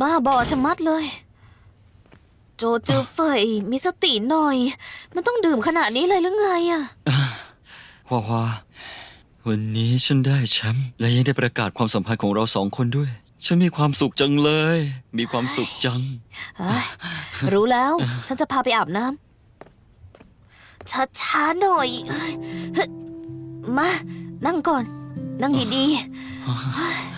บ้าบอชะมัดเลย โจจือเฟยมีสติหน่อย มันต้องดื่มขนาดนี้เลยหรือไงอะฮวาฮวาวันนี้ฉันได้แชมป์และยังได้ประกาศความสัมพันธ์ของเราสองคนด้วย ฉันมีความสุขจังเลย มีความสุขจัง เอ้ยรู้แล้ว ฉันจะพาไปอาบน้ำช้าๆหน่อยเอ้ยเฮ้ยมา นั่งก่อน นั่งดีๆ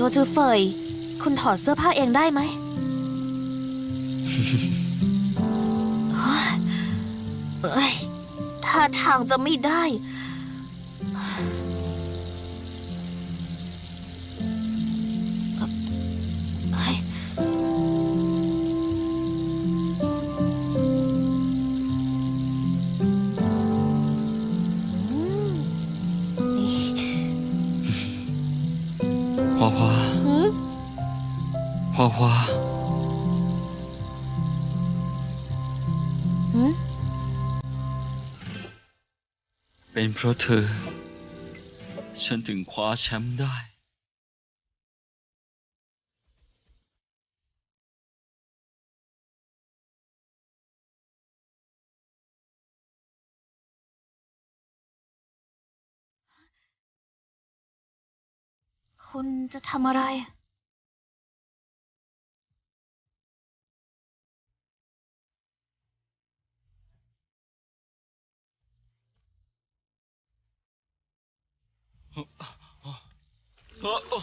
โจจือเฟย คุณถอดเสื้อผ้าเองได้ไหมเฮ้ยเอ้ยท่าทางจะไม่ได้ วาฮวาหืมเป็นเพราะเธอ ฉันถึงคว้าแชมป์ได้ คุณจะทำอะไร เฮ้อ